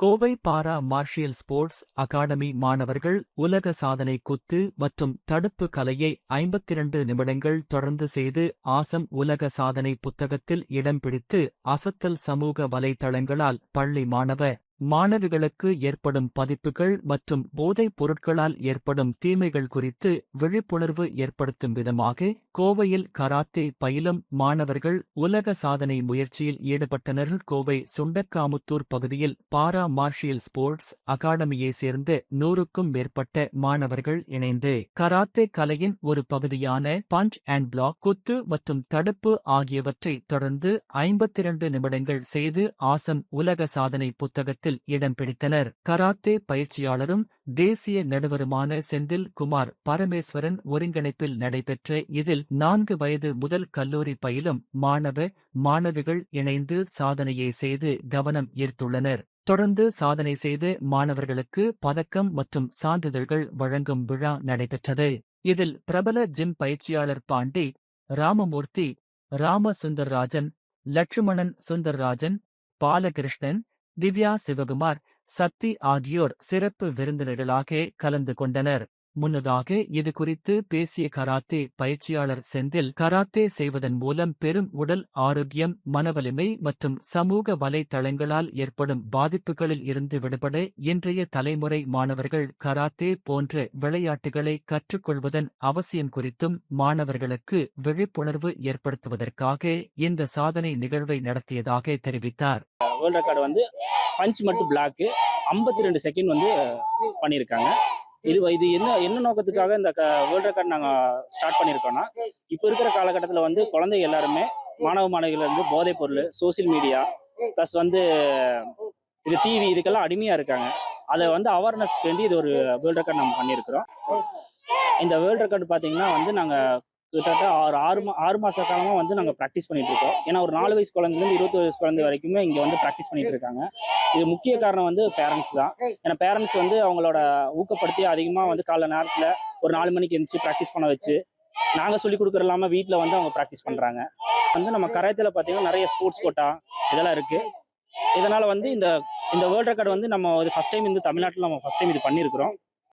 Kovai para martial sports academy மாணவர்கள் உலக சாதனை குத்து மற்றும் தடுப்பு கலையை 52 நிமிடங்கள் தொடர்ந்து செய்து ஆசம் உலக சாதனை புத்தகத்தில் இடம் பிடித்து அசத்தல் சமூக வலைதளங்களால் பள்ளி மாணவ மாணவிகளுக்கு ஏற்படும் பதிப்புகள் மற்றும் போதைப் பொருட்களால் ஏற்படும் தீமைகள் குறித்து விழிப்புணர்வு ஏற்படுத்தும் விதமாக கோவையில் கராத்தே பயிலும் மாணவர்கள் உலக சாதனை முயற்சியில் ஈடுபட்டனர் கோவை சுண்டக்காமுத்தூர் பகுதியில் பாரா மார்ஷியல் ஸ்போர்ட்ஸ் அகாடமியை சேர்ந்த நூறுக்கும் மேற்பட்ட மாணவர்கள் இணைந்து கராத்தே கலையின் ஒரு பகுதியான பஞ்ச் அண்ட் பிளாக் குத்து மற்றும் தடுப்பு ஆகியவற்றை தொடர்ந்து 52 நிமிடங்கள் செய்து ஆசம் உலக சாதனை இடம் பிடித்தனர். கராத்தே பயிற்சியாளரும் தேசிய நடுவருமான செந்தில் குமார் பரமேஸ்வரன் ஒருங்கிணைப்பில் நடைபெற்ற இதில் நான்கு வயது முதல் கல்லூரி பயிலும் மாணவ மாணவிகள் இணைந்து சாதனையை செய்து கவனம் ஈர்த்துள்ளனர். தொடர்ந்து சாதனை செய்து மாணவர்களுக்கு பதக்கம் மற்றும் சான்றிதழ்கள் வழங்கும் விழா நடைபெற்றது. இதில் பிரபல ஜிம் பயிற்சியாளர் பாண்டி ராமமூர்த்தி ராமசுந்தர்ராஜன் லட்சுமணன் சுந்தர்ராஜன் பாலகிருஷ்ணன் திவ்யா சிவகுமார் சக்தி ஆகியோர் சிறப்பு விருந்தினர்களாக கலந்து கொண்டனர். முன்னதாக இது குறித்து பேசிய கராத்தே பயிற்சியாளர் செந்தில் கராத்தே செய்வதன் மூலம் பெரும் உடல் ஆரோக்கியம் மனவலிமை மற்றும் சமூக வலைத்தளங்களால் ஏற்படும் பாதிப்புகளில் இருந்து விடுபட இன்றைய தலைமுறை மாணவர்கள் கராத்தே போன்ற விளையாட்டுகளை கற்றுக்கொள்வதன் அவசியம் குறித்தும் மாணவர்களுக்கு விழிப்புணர்வு ஏற்படுத்துவதற்காக இந்த சாதனை நிகழ்வை நடத்தியதாக தெரிவித்தார். வேர்ல்ட் ரெக்கார்டு வந்து பஞ்ச் மட்டும் பிளாக்கு ஐம்பத்தி ரெண்டு செகண்ட் வந்து பண்ணியிருக்காங்க. இது இது என்ன என்ன நோக்கத்துக்காக இந்த வேர்ல்ட் ரெக்கார்ட் நாங்கள் ஸ்டார்ட் பண்ணியிருக்கோம்னா இப்போ இருக்கிற காலகட்டத்தில் வந்து குழந்தைங்க எல்லாருமே மாணவ மாணவிகள் வந்து போதைப் பொருள் சோசியல் மீடியா ப்ளஸ் வந்து இது டிவி இதுக்கெல்லாம் அடிமையாக இருக்காங்க. அதை வந்து அவேர்னஸ் வேண்டி இது ஒரு வேர்ல்ட் ரெக்கார்ட் நம்ம பண்ணியிருக்கிறோம். இந்த வேர்ல்ட் ரெக்கார்டு பார்த்தீங்கன்னா வந்து நாங்கள் கிட்டத்தட்ட ஆறு ஆறு மா ஆறு மாத காலமாக வந்து நாங்கள் ப்ராக்டிஸ் பண்ணிட்டு இருக்கோம். ஏன்னா ஒரு நாலு வயசு குழந்தைலேருந்து இருபத்தி வயசு குழந்தை வரைக்குமே இங்கே வந்து ப்ராக்டிஸ் பண்ணிட்டு இருக்காங்க. இது முக்கிய காரணம் வந்து பேரண்ட்ஸ் தான். ஏன்னா பேரண்ட்ஸ் வந்து அவங்களோட ஊக்கப்படுத்தி அதிகமாக வந்து காலை நேரத்தில் ஒரு நாலு மணிக்கு எழுந்துச்சு ப்ராக்டிஸ் பண்ண வச்சு நாங்கள் சொல்லிக் கொடுக்குற இல்லாமல் வீட்டில் வந்து அவங்க ப்ராக்டிஸ் பண்ணுறாங்க வந்து நம்ம கரையத்தில் பார்த்தீங்கன்னா நிறைய ஸ்போர்ட்ஸ் கோட்டா இதெல்லாம் இருக்குது இதனால் வந்து இந்த இந்த வேர்ல்ட் ரெக்கார்டு வந்து நம்ம ஃபஸ்ட் டைம் இந்த தமிழ்நாட்டில் நம்ம ஃபஸ்ட் டைம் இது பண்ணியிருக்கிறோம்